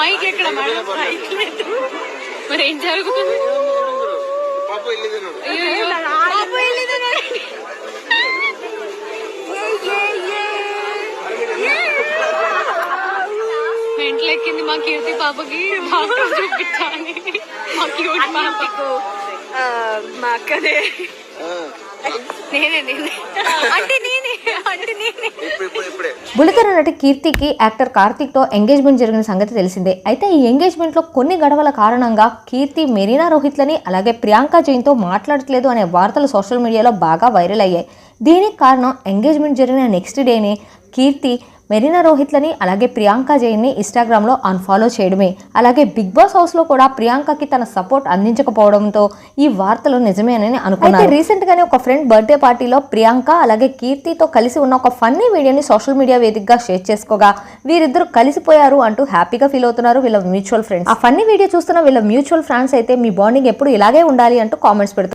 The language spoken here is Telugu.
మైక్ ఎక్కడ? మేడం మైక్ లేదు. మరి ఏం జరుగుతుంది? ఎక్కింది మా కీర్తి పాపకి. బాగా చూపించాలి. మా క్యూట్ పాపకు. మా అక్కనే నేనే నేనే అంటే నేనే అంటే నేనే ఇప్పుడు ఇప్పుడు ఇప్పుడే బులితెర నటి కీర్తికి యాక్టర్ కార్తీక్తో ఎంగేజ్మెంట్ జరిగిన సంగతి తెలిసిందే. అయితే ఈ ఎంగేజ్మెంట్లో కొన్ని గడవల కారణంగా కీర్తి మెరీనా రోహిత్లని అలాగే ప్రియాంక జైన్తో మాట్లాడట్లేదు అనే వార్తలు సోషల్ మీడియాలో బాగా వైరల్ అయ్యాయి. దీనికి కారణం ఎంగేజ్మెంట్ జరిగిన నెక్స్ట్ డేనే కీర్తి మెరీనా రోహిత్లని అలాగే ప్రియాంక జైన్ని ఇన్స్టాగ్రామ్లో అన్ఫాలో చేయడమే. అలాగే బిగ్ బాస్ హౌస్లో కూడా ప్రియాంకకి తన సపోర్ట్ అందించకపోవడంతో ఈ వార్తలు నిజమేనని అనుకున్నారు. రీసెంట్గానే రీసెంట్ ఒక ఫ్రెండ్ బర్త్డే పార్టీలో ప్రియాంక అలాగే కీర్తితో కలిసి ఉన్న ఒక ఫన్నీ వీడియోని సోషల్ మీడియా వేదికగా షేర్ చేసుకోగా. వీరిద్దరు కలిసిపోయారు అంటూ హ్యాపీగా ఫీల్ అవుతున్నారు వీళ్ళ మ్యూచువల్ ఫ్రెండ్స్ ఆ ఫన్నీ వీడియో చూస్తున్న వీళ్ళ మ్యూచువల్ ఫ్రెండ్స్ అయితే మీ బాండింగ్ ఎప్పుడు ఇలాగే ఉండాలి అంటూ కామెంట్స్ పెడుతున్నారు.